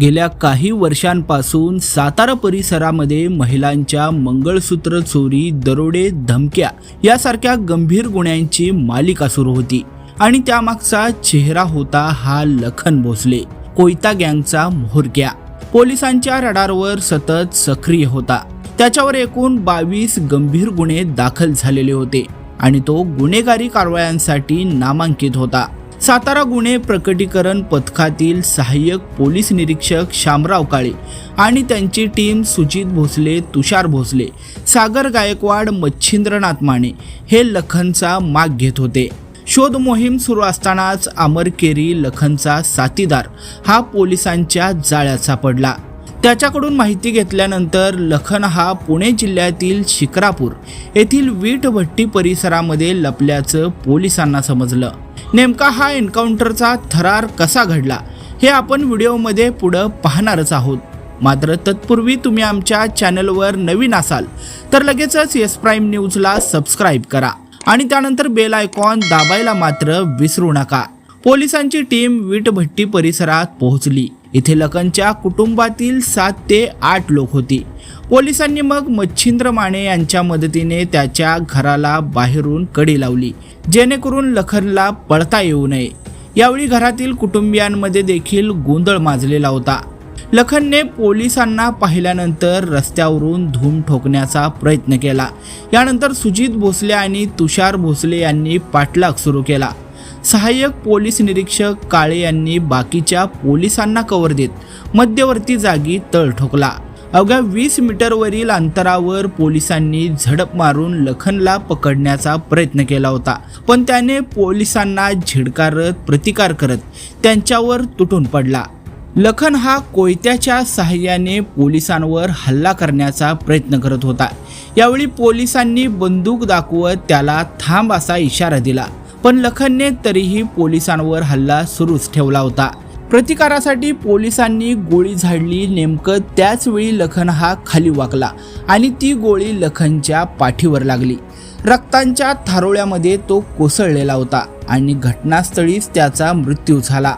गेल्या काही वर्षांपासून सातारा परिसरामध्ये महिलांच्या मंगळसूत्र चोरी दरोडे धमक्या यासारख्या गंभीर गुन्ह्यांची मालिका सुरू होती आणि त्यामागचा चेहरा होता हा लखन भोसले. कोयता गँगचा म्होरक्या. पोलिसांच्या रडारवर सतत सक्रिय होता. त्याच्यावर एकूण बावीस गंभीर गुन्हे दाखल झालेले होते आणि तो गुन्हेगारी कारवायांसाठी नामांकित होता. सातारा गुन्हे प्रकटीकरण पथकातील सहाय्यक पोलीस निरीक्षक शामराव काळे आणि त्यांची टीम सुजित भोसले तुषार भोसले सागर गायकवाड मच्छिंद्रनाथ माने हे लखनचा माग घेत होते. शोध मोहीम सुरू असतानाच अमरकेरी लखनचा साथीदार हा पोलिसांच्या जाळ्यात सापडला त्याच्याकडून माहिती घेतल्यानंतर लखन हा पुणे जिल्ह्यातील शिक्रापूर येथील वीटभट्टी परिसरामध्ये लपल्याचं पोलिसांना समजलं. नेमका हा एन्काउंटरचा थरार कसा घडला हे आपण व्हिडिओमध्ये पुढं पाहणारच आहोत. मात्र तत्पूर्वी तुम्ही आमच्या चॅनलवर नवीन असाल तर लगेचच येस प्राईम न्यूजला सबस्क्राईब करा आणि त्यानंतर बेल आयकॉन दाबायला मात्र विसरू नका. पोलिसांची टीम वीटभट्टी परिसरात पोहोचली. इथे लखनच्या कुटुंबातील सात ते आठ लोक होती. पोलिसांनी मग मच्छिंद्र माने यांच्या मदतीने त्याच्या घराला बाहेरून कडी लावली जेणेकरून लखनला पळता येऊ नये. यावेळी घरातील कुटुंबियांमध्ये देखील गोंधळ माजलेला होता. लखनने पोलिसांना पाहिल्यानंतर रस्त्यावरून धूम ठोकण्याचा प्रयत्न केला. यानंतर सुजित भोसले आणि तुषार भोसले यांनी पाठलाग सुरू केला. सहाय्यक पोलीस निरीक्षक काळे यांनी बाकीच्या पोलिसांना कवर देत मध्यवर्ती जागी तळ ठोकला. अवघ्या वीस मीटरवरील अंतरावर पोलिसांनी झडप मारून लखनला पकडण्याचा प्रयत्न केला होता. पण त्याने पोलिसांना झिडकारत प्रतिकार करत त्यांच्यावर तुटून पडला. लखन हा कोयत्याच्या सहाय्याने पोलिसांवर हल्ला करण्याचा प्रयत्न करत होता. यावेळी पोलिसांनी बंदूक दाखवत त्याला थांब असा इशारा दिला. पण लखनने तरीही पोलिसांवर हल्ला सुरूच ठेवला होता. प्रतिकारासाठी पोलिसांनी गोळी झाडली नेमकं त्याच वेळी लखन हा खाली वाकला आणि ती गोळी लखनच्या पाठीवर लागली. रक्तांच्या थारोळ्यामध्ये तो कोसळलेला होता आणि घटनास्थळीच त्याचा मृत्यू झाला.